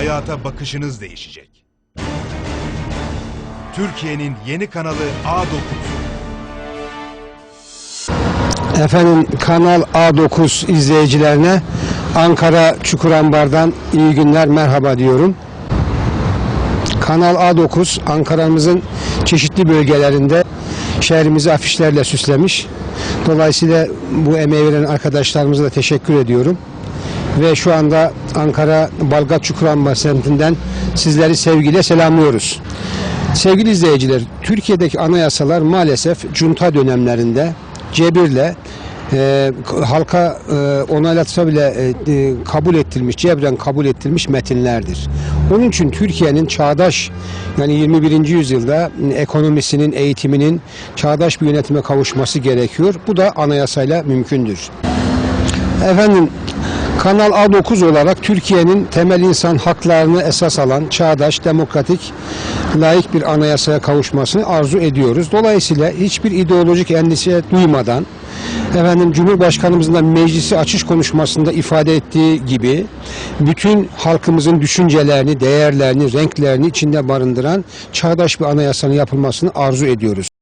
hayata bakışınız değişecek. Türkiye'nin yeni kanalı A9. Efendim Kanal A9 izleyicilerine Ankara Çukurambar'dan iyi günler merhaba diyorum. Kanal A9 Ankara'mızın çeşitli bölgelerinde şehrimizi afişlerle süslemiş. Dolayısıyla bu emeği veren arkadaşlarımıza da teşekkür ediyorum. Ve şu anda Ankara Balgat Çukurambar semtinden sizleri sevgiyle selamlıyoruz. Sevgili izleyiciler, Türkiye'deki anayasalar maalesef junta dönemlerinde cebirle e, halka e, onaylatsa bile e, e, kabul ettirilmiş, cebren kabul ettirilmiş metinlerdir. Onun için Türkiye'nin çağdaş yani 21. yüzyılda ekonomisinin, eğitiminin çağdaş bir yönetime kavuşması gerekiyor. Bu da anayasayla mümkündür. Efendim Kanal A9 olarak Türkiye'nin temel insan haklarını esas alan çağdaş, demokratik, layık bir anayasaya kavuşmasını arzu ediyoruz. Dolayısıyla hiçbir ideolojik endişe duymadan efendim Cumhurbaşkanımızın da meclisi açış konuşmasında ifade ettiği gibi bütün halkımızın düşüncelerini, değerlerini, renklerini içinde barındıran çağdaş bir anayasanın yapılmasını arzu ediyoruz.